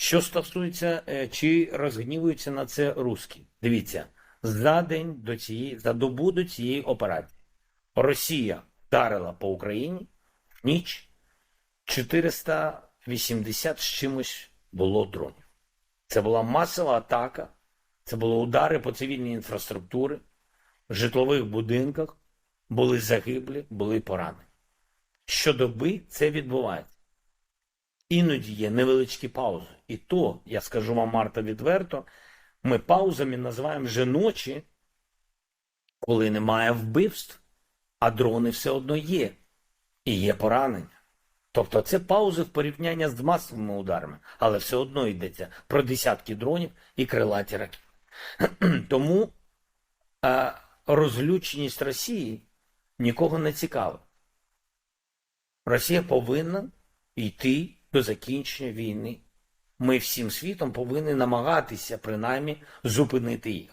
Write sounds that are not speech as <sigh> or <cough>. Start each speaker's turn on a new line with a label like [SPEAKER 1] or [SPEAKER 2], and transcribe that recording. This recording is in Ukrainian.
[SPEAKER 1] Що стосується, е, чи розгнівуються на це русські, дивіться, за день до цієї, за добу до цієї операції Росія вдарила по Україні ніч 480 з чимось було дронів. Це була масова атака, це були удари по цивільній інфраструктурі, в житлових будинках, були загиблі, були поранені. Щодоби це відбувається. Іноді є невеличкі паузи. І то, я скажу вам, Марта, відверто, ми паузами називаємо вже ночі, коли немає вбивств, а дрони все одно є. І є поранення. Тобто це паузи в порівнянні з масовими ударами, але все одно йдеться про десятки дронів і крилаті ракети. <clears throat> Тому е, розлюченість Росії нікого не цікавить. Росія повинна йти до закінчення війни. Ми всім світом повинні намагатися принаймні зупинити їх.